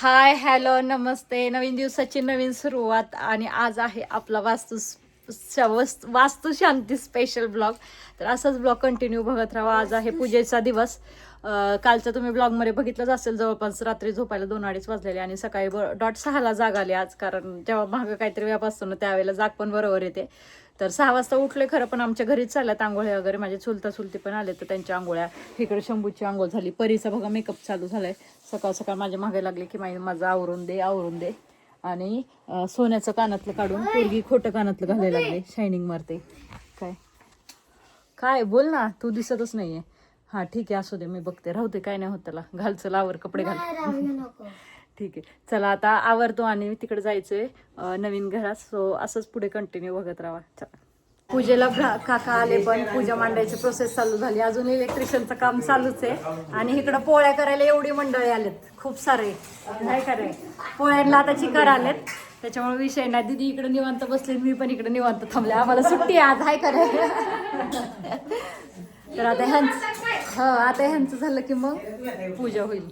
Hi hello नमस्ते. नवीन दिवसाची नवीन सुरुवात आणि आज आहे आपला वास्तू वास्तू शांती स्पेशल ब्लॉग तर असाच ब्लॉग कंटिन्यू बघत राहा. आज आहे पूजेचा दिवस. कालचं तुम्ही ब्लॉगमध्ये बघितलंच असेल जवळपास रात्री झोपायला दोन अडीच वाजलेले आणि सकाळी ब डॉट सहाला जाग आली आज कारण जेव्हा मागं काहीतरी व्याप असतो ना त्यावेळेला जाग पण बरोबर येते. तर सहा वाजता उठले खरं पण आमच्या घरीच चालल्यात आंघोळ्या वगैरे माझे चुलता चुलती पण आले तर त्यांच्या आंघोळ्या. इकडे शंभूची आंघोळ झाली परीचा बघा मेकअप चालू झालाय. सकाळ सकाळ माझ्या मागे लागले की माई माझं आवरून दे आवरून दे. आणि सोन्याचं कानातलं काढून पोरगी खोटं कानातलं घालायला लागले शायनिंग मारते. काय? काय? बोल ना तू दिसतच नाहीये. हा ठीक आहे असू दे मी बघते. राहू दे काय नाही होत त्याला. घाल चला आवर कपडे घाल. ठीक आहे. चला आता आवरतो आणि तिकडे जायचंय नवीन घरात. सो असंच पुढे कंटिन्यू बघत राहा. चला. पूजेला काका आले पण पूजा मांडायची प्रोसेस चालू झाली. अजून इलेक्ट्रिशियनचं काम चालूच आहे. आणि इकडं पोळ्या करायला एवढी मंडळी आलेत. खूप सारे. काय करे पोळ्यांना आता चिकर आलेत. त्याच्यामुळे विषय नाही. दिदी इकडे निवांत बसले मी पण इकडे निवांत थांबले. आम्हाला सुट्टी आज हाय करे तर आता ह्यांच हो आता ह्यांचं झालं की मग पूजा होईल.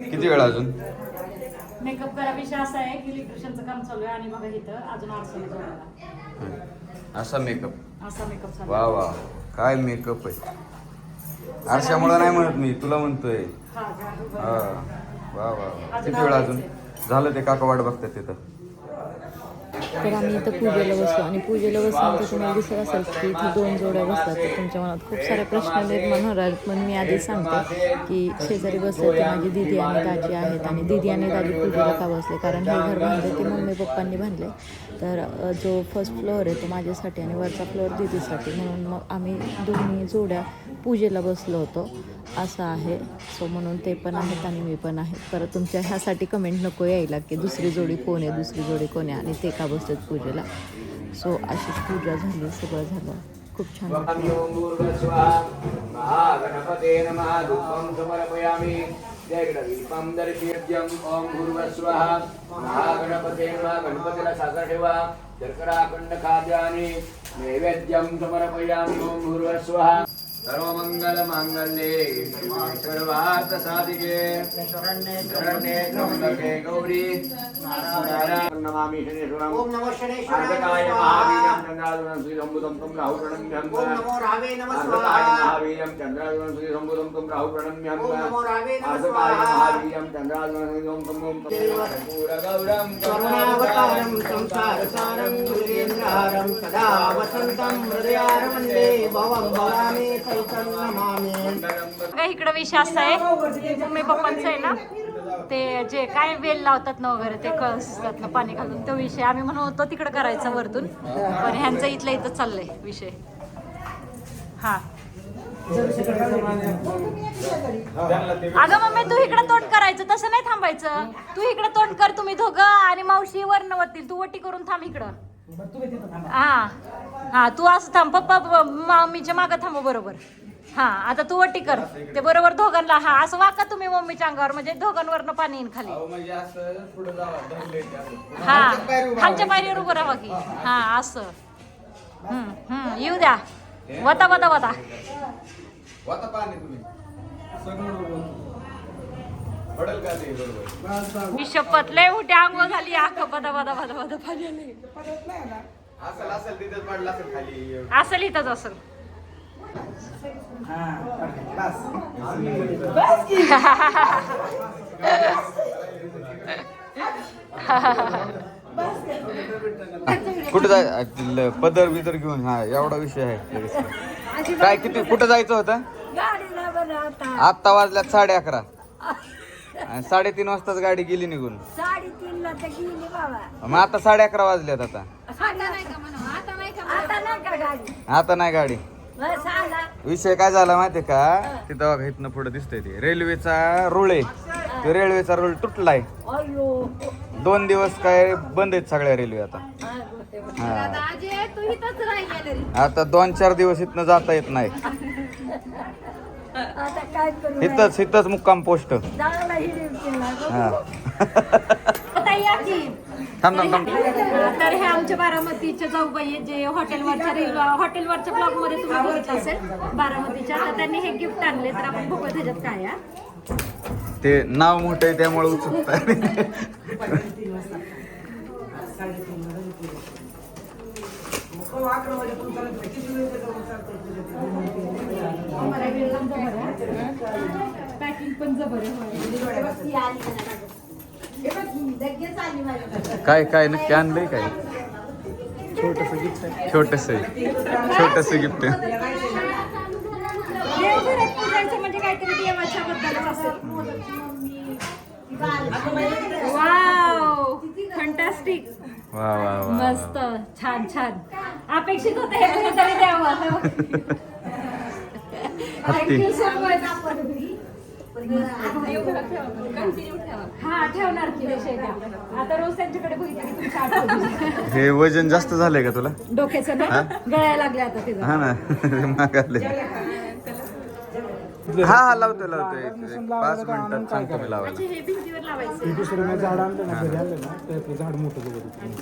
किती वेळ अजून? मेकअप करा विषय असा आहे की इलेक्ट्रिशियनचं काम चालू आहे आणि बघा इथं अजून आरसा जोडायला असा मेकअप असा मेकअप चालू वा वा. काय मेकअप आहे? आरशामुळं नाही म्हणत मी तुला म्हणतोय. हा, हा. हा. वा वा किती वेळ अजून? झालं ते काका वाट बघतात तिथं. तर आम्ही इथं पूजेला बसलो आणि पूजेला बसल्यानंतर तुम्हाला दिसत असेल की इथे दोन जोड्या बसतात. तर तुमच्या मनात खूप सारे प्रश्न निर्माण होणार. पण मी आधी सांगते की शेजारी बसले ते माझी दिदी आणि दाजी आहेत आणि दिदी आणि दाजी पूजेला का बसले? कारण हे घर बांधले ते मम्मी पप्पांनी बांधले. तर जो फर्स्ट फ्लोअर आहे तो माझ्यासाठी आणि वरचा फ्लोअर दिदीसाठी. म्हणून मग आम्ही दोन्ही जोड्या पूजेला बसलो होतो. असं आहे. सो म्हणून ते पण आहेत आणि मी पण आहे. परत तुमच्या ह्यासाठी कमेंट नको यायला की दुसरी जोडी कोण आहे दुसरी जोडी कोण आहे आणि ते का बसतात पूजेला. सो अशीच पूजा झाली. सगळं झालं. खूप छान. वाटलं महागणपते नमः धूपं समर्पयामि जयगणदीपं दर्शयत्यं ॐ भूर्भुवस्वः महागणपते नमः गणपतीला साजरा ठेवा शर्कराखंड खाद्यानि नैवेद्यं समर्पयामि ॐ भूर्भुवस्वः सर्वमङ्गलमाङ्गल्ये सर्वार्थसाधिके शरण्ये त्र्यम्बके गौरी नारायण नमामि शनेश्वरम् ओम नमो शनेश्वराय आर्धकाय नमः महावीर्यं चन्द्रादुनं श्रीसम्बुदं तं राहु प्रणम्यं ओम नमो रावे नमः आर्धकाय स्वाहा महावीर्यं चन्द्रादुनं श्रीसम्बुदं तं राहु प्रणम्यं ओम नमो रावे नमः आर्धकाय स्वाहा महावीर्यं चन्द्रादुनं श्रीसं तं ॐ कर्पूरगौरं करुणावतारं संसारसारं गुरुरेन्द्रहारं सदा वसन्तं हृदयारमन्दे भवं भवामि सहितं नमामि बघा इकडं विषय असा आहे. मम्मी पप्पांचं आहे ना? ते जे काय वेल लावतात ना वगैरे ते कळस त्यातलं पाणी घालून तो विषय आम्ही म्हणत होतो तिकडे करायचा वरतून. पण ह्यांचं इथलं इथं चाललंय विषय. हा. अगं मम्मी तू इकडे तोंड करायचं तसं नाही थांबायचं. तू इकडे तोंड कर तुम्ही दोघं आणि मावशी वरनं वरतील. तू वटी करून थांब इकडं. हा. हा तू असं थांब पप्पा ब- मम्मीच्या मागं थांब बरोबर. हा आता तू वटी कर. ते बरोबर दोघांना हा असं वाका तुम्ही मम्मीच्या अंगावर म्हणजे दोघांवरनं पाणी येईन खाली. हा खालच्या पायरीवर उभं राहा की. हा असं. हम्म हम्म येऊ द्या. वता वता वता. वाता पाणी तुम्ही. पडेल का ते बरोबर? मी शपथ लय उठ्या अंघोळ झाली आख बदा बदा बदा बदा पाणी आलंय. असेल असेल तिथेच पडलं असेल खाली. असेल इथंच असेल. कुठं जाय पदर बिदर घेऊन हा एवढा विषय आहे. काय किती कुठं जायचं होतं? आत्ता वाजल्यात साडे अकरा. आणि साडेतीन वाजताच गाडी गेली निघून. मग आता साडे अकरा वाजल्यात आता. आता नाही का गाडी? आता नाही गाडी. बरं, सांगा विषय काय झाला माहितीये का? तिथं बघा इथनं पुढे दिसतंय ते. रेल्वेचा रुळ. आहे तो रेल्वेचा रुळ तुटलाय. अयो दोन दिवस काय बंद आहेत सगळ्या रेल्वे आता. हा. आता दोन चार दिवस इथनं जाता येत नाही. आता काय करू? इथंच इथंच मुक्काम पोस्ट. हा. आता या की. थांब थांब थांब. तर हे आमच्या बारामतीच्या जाऊबाई आहेत, जे हॉटेलवरच्या हॉटेलवरच्या ब्लॉगमध्ये तुम्ही बघितलं असेल बारामतीच्या. तर त्यांनी हे गिफ्ट आणले तर आपण बघूया त्याच्यात काय आहे. ते नाव मोठं आहे त्यामुळे उत्सुकता पॅकिंग पण जबर काय काय नक्की आणलंय काय? छोटस छोटस. गिफ्ट म्हणजे फंटास्टिक वा वा वा मस्त. छान छान. अपेक्षित होतं हे कुणीतरी द्यावं. थँक्यू सो मच हा ठेवणार की विषय द्या. आता रोज त्यांच्याकडे बघितलं की तुमच्या आठवणी. हे वजन जास्त झालंय का तुला? डोक्याचं ना? गळायला लागले आता तिथं हा ना. मागाले हा हा लावतोय लावतोय. पाच मिनिटात सांगतो मी लावायला. हे भिंतीवर लावायचं. झाड आणलं ना झाड मोठं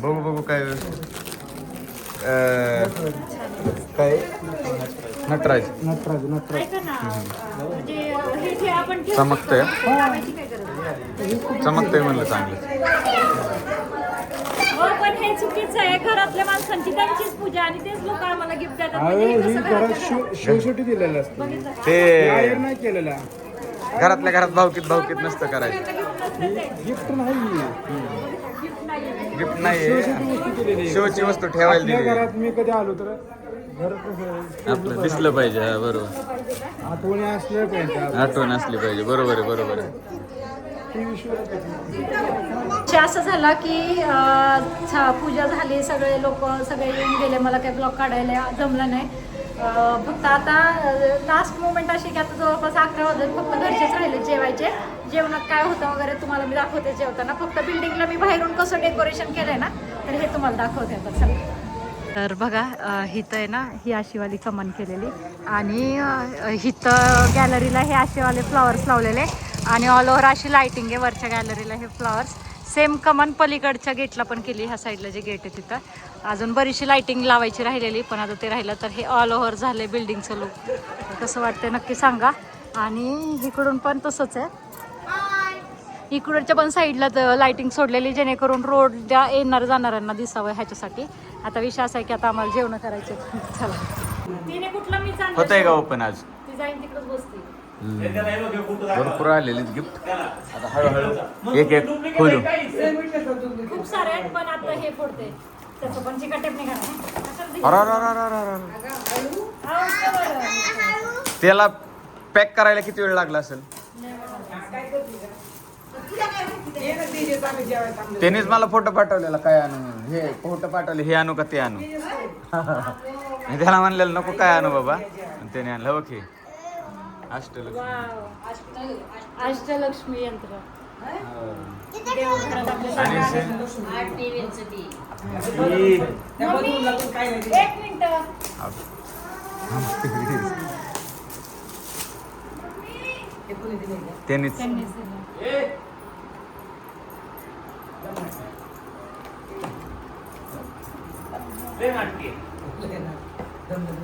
बघू बघू काय काय? नटराज. नटराज नटराज. म्हणजे हे चमकतंय. चमकतंय म्हणलं चांगलं. हो पण हे चुकीचं आहे. घरातल्या माणसांची त्यांचीच पूजा आणि तेच लोक आम्हाला गिफ्ट देतात. अहो म्हणजे हे ही कसं घरात घरातल्या शो शोसाठी दिलेलं असतं? ते आयर नाही केलेला. घरातल्या घरात भावकीत भावकीत नसतं करायचं. गिफ्ट नाही. गिफ्ट नाही. शोची वस्तू ठेवायला दिली घरात मी कधी आलो तर आपलं दिसलं पाहिजे हा बरोबर. आठवणी असल्या पाहिजे आठवण असली पाहिजे बरोबर आहे बरोबर आहे. विषय असं झाला की अं, पूजा झाली सगळे लोक सगळे येऊन गेले मला काही ब्लॉग काढायला जमलं नाही. अं, फक्त आता लास्ट मोमेंट अशी की आता जवळपास अकरा वाजले फक्त घरचेच राहिले जेवायचे. जेवणात काय होतं वगैरे तुम्हाला मी दाखवते जेवताना. फक्त बिल्डिंगला मी बाहेरून कसं डेकोरेशन केलंय ना तर हे तुम्हाला दाखवते आता. चला. तर बघा हिथं आहे ना ही आशीवाली कमान केलेली. आणि हिथं गॅलरीला हे आशीवाले फ्लॉवर्स लावलेले. आणि ऑल ओव्हर अशी लायटिंग आहे वरच्या गॅलरीला हे फ्लॉवर्स सेम कमान पलीकडच्या गेटला पण केली ह्या साईडला जे गेट आहे तिथं. अजून बरीचशी लायटिंग लावायची राहिलेली पण आता ते राहिलं तर हे ऑल ओव्हर झाले बिल्डिंगचं लुक कसं वाटतंय नक्की सांगा. आणि इकडून पण तसंच आहे. इकडच्या पण साईडला लायटिंग सोडलेली जेणेकरून रोडला येणार जाणाऱ्यांना दिसावं ह्याच्यासाठी. आता विषय असा आहे की आता आम्हाला जेवण करायचे चला. तिने कुठला मी होतंय का ओपन आज? ती जाईन तिकडच बसते. भरपूर आलेले गिफ्ट आता हळूहळू एक एक खोलू. खूप सारे आहेत पण आता हे फोडते. त्याचं पण चिकट टेप निघाला अरे, अरे, अरे, अरे, अरे, अरे. त्याला पॅक करायला किती वेळ लागला असेल? त्यानेच मला फोटो पाठवलेला काय आणू? म्हणून. हे फोटो पाठवले हे आणू का ते आणू? मी त्याला म्हणलेलं नको काय आणू बाबा? आणि त्याने आणलं ओके. अष्टलक्ष्मी. अष्टलक्ष्मी यंत्र. आणि से- एक मिनिट. त्यांनीच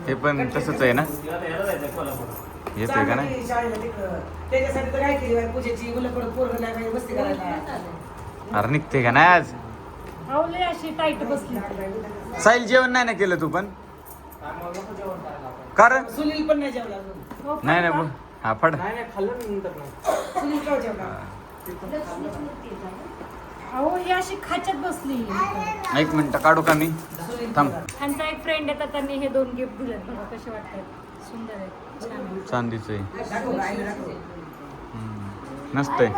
हे पण तसंच आहे ना? येतोय का नाही? त्याच्यासाठी तर काय केली बाई, पूजेची मुलं पण पोरगं नाही बाई, मस्ती करायला अरे निघते का नाही आज? आवले अशी टाईट बसली साईल जेवण नाही ना केलं तू पण? कारण सुनील पण नाही जेवला हो, नाही नाही. हा. फड सुनील केव्हा जेवला अहो ही अशी खाच्यात बसली. एक मिनिट काढू का मी? थांब. त्यांचा एक फ्रेंड आहे तर त्यांनी हे दोन गिफ्ट दिलेत बघा कसे वाटतात. सुंदर आहे छान आहे. चांदीचं. आहे. नसतंय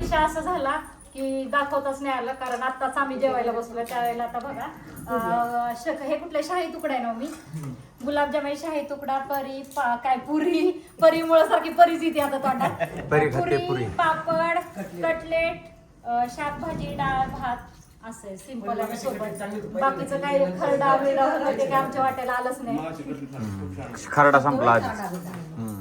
विषय असा झाला की दाखवताच नाही आलं कारण आत्ताच आम्ही जेवायला बसलो त्यावेळेला आता बघा अं, श- हे कुठले शाही तुकडा आहे ना हो मी? गुलाबजामुन शाही तुकडा परी पा- काय पुरी? परीमुळे सारखी परीच येते आता तोंडात. परी खाते पुरी. पापड कटलेट. अं, शाकभाजी डाळ भात असं सिंपल आणि सोबत. बाकीचं काही खरडा बिरडा वगैरे ते काय आमच्या वाट्याला आलंच नाही. खरडा संपला आज. हम्म.